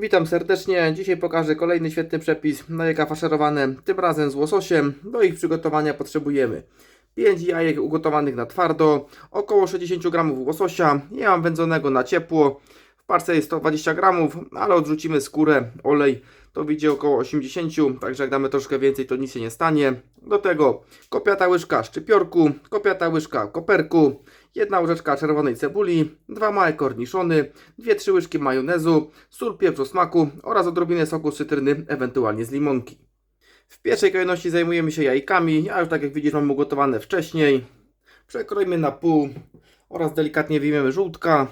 Witam serdecznie. Dzisiaj pokażę kolejny świetny przepis na jajka faszerowane, tym razem z łososiem. Do ich przygotowania potrzebujemy 5 jajek ugotowanych na twardo, około 60 g łososia. Ja mam wędzonego na ciepło. Parce jest 120 g, ale odrzucimy skórę, olej. To wyjdzie około 80, także jak damy troszkę więcej, to nic się nie stanie. Do tego kopiata łyżka szczypiorku, kopiata łyżka koperku, jedna łyżeczka czerwonej cebuli, dwa małe korniszony, dwie trzy łyżki majonezu, sól, pieprz smaku oraz odrobinę soku z cytryny, ewentualnie z limonki. W pierwszej kolejności zajmujemy się jajkami, ja już tak jak widzisz mam ugotowane wcześniej. Przekroimy na pół oraz delikatnie wyjmiemy żółtka.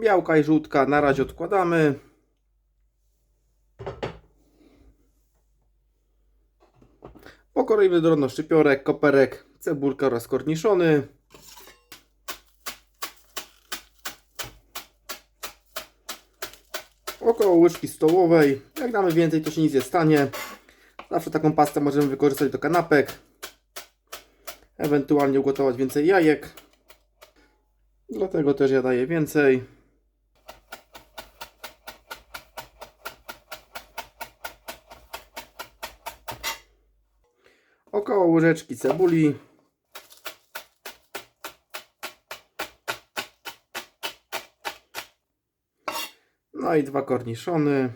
Białka i żółtka na razie odkładamy. Pokroimy drobno szczypiorek, koperek, cebulka oraz korniszony. Około łyżki stołowej. Jak damy więcej, to się nic nie stanie. Zawsze taką pastę możemy wykorzystać do kanapek. Ewentualnie ugotować więcej jajek. Dlatego też ja daję więcej. Około łyżeczki cebuli. No i dwa korniszony.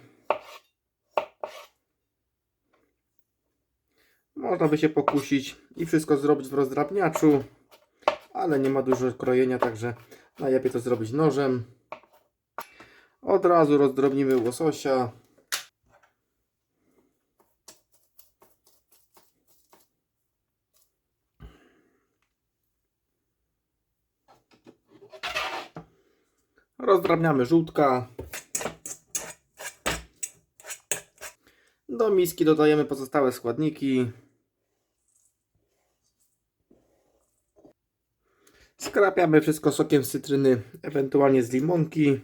Można by się pokusić i wszystko zrobić w rozdrabniaczu, ale nie ma dużo krojenia, także najlepiej to zrobić nożem. Od razu rozdrobnimy łososia. Rozdrabniamy żółtka. Do miski dodajemy pozostałe składniki. Skrapiamy wszystko sokiem z cytryny, ewentualnie z limonki.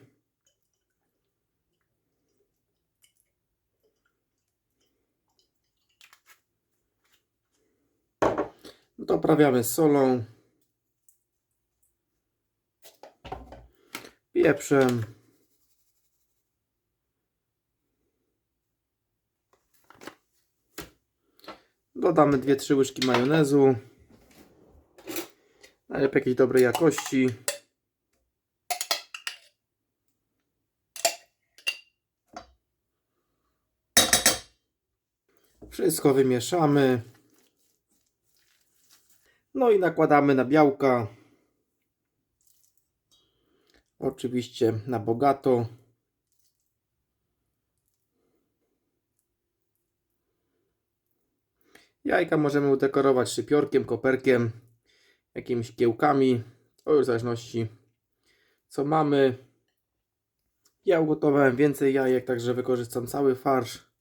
Doprawiamy solą. Pieprzem. Dodamy 2-3 łyżki majonezu. Najlepiej jakiejś dobrej jakości. Wszystko wymieszamy. No i nakładamy na białka. Oczywiście na bogato. Jajka możemy udekorować szczypiorkiem, koperkiem, jakimiś kiełkami. To już w zależności co mamy. Ja ugotowałem więcej jajek, także wykorzystam cały farsz.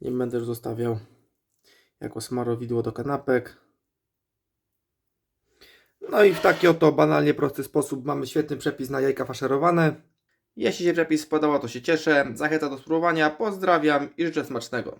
Nie będę już zostawiał jako smarowidło do kanapek. No i w taki oto banalnie prosty sposób mamy świetny przepis na jajka faszerowane. Jeśli się przepis spodobał, to się cieszę. Zachęcam do spróbowania. Pozdrawiam i życzę smacznego.